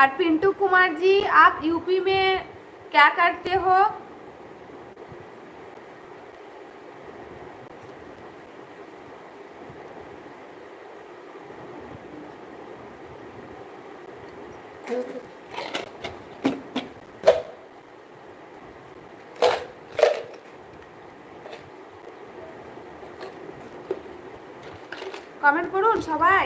और पिंटू कुमार जी आप यूपी में क्या करते हो কমেন্ট করুন সবাই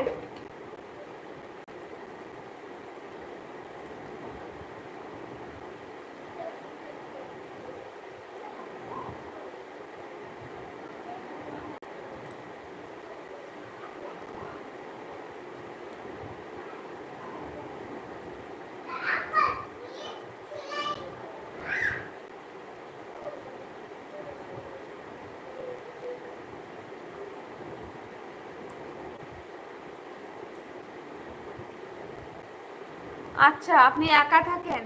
আচ্ছা আপনি একা থাকেন?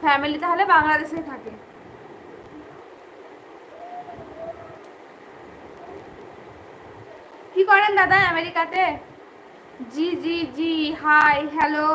ফ্যামিলি তাহলে বাংলাদেশে থাকে। কি করেন দাদা আমেরিকাতে? জি জি জি, হাই, হ্যালো।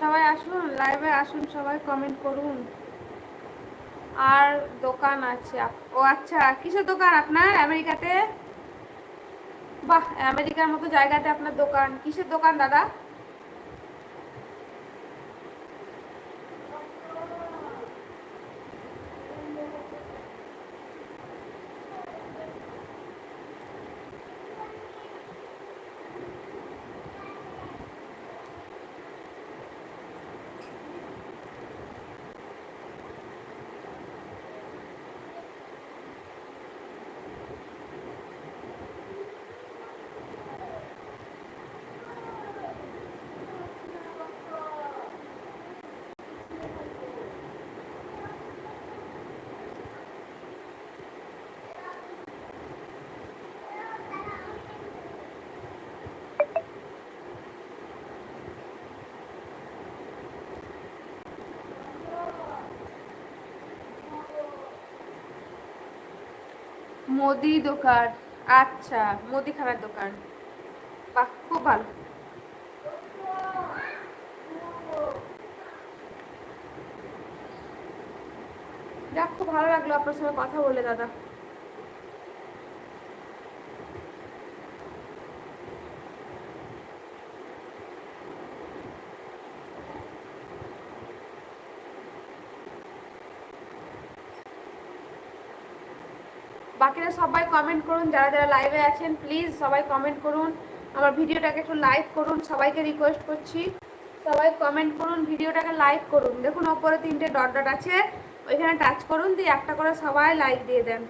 সবাই আসুন লাইভে আসুন, সবাই কমেন্ট করুন। আর দোকান আছে। ও আচ্ছা কিসের দোকান আপনার? আমেরিকাতে? বাহ, আমেরিকার মতো জায়গাতে আপনার দোকান। কিসের দোকান দাদা? মুদি দোকান। আচ্ছা মুদিখানার দোকান। বাহ, খুব ভালো। যাক, খুব ভালো লাগল আপনার সঙ্গে কথা বলে, দাদা। বাকিরা সবাই কমেন্ট করুন, যারা যারা লাইভে আছেন প্লিজ সবাই কমেন্ট করুন। আমার ভিডিওটাকে একটু লাইক করুন, সবাইকে রিকোয়েস্ট করছি। সবাই কমেন্ট করুন, ভিডিওটাকে লাইক করুন। দেখুন, ওপরে তিনটে ডট ডট আছে। ওইখানে টাচ করুন, দিয়ে একটা করে সবাই লাইক দিয়ে দেন।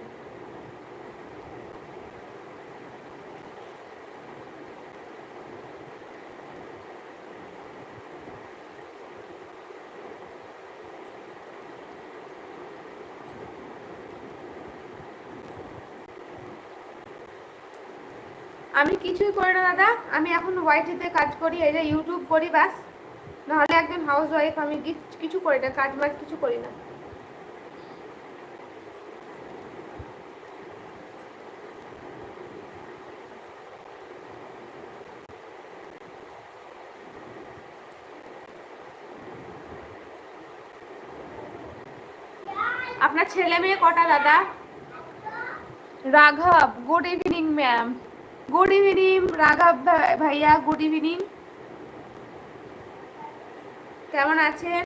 আমি কিছুই করি না, দাদা। আমি এখন ওয়াইটিতে কাজ করি, এই যে ইউটিউব করি, ব্যাস। নাহলে একজন হাউস ওয়াইফ আমি কিছ- করি না, কাজ বাজ কিছু করি না। আপনার ছেলে মেয়ে কটা, দাদা? রাঘব good evening ma'am good evening রাঘব ভাইয়া গুড ইভিনিং কেমন আছেন?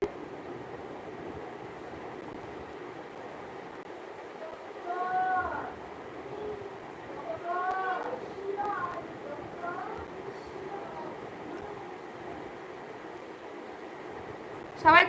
সবাই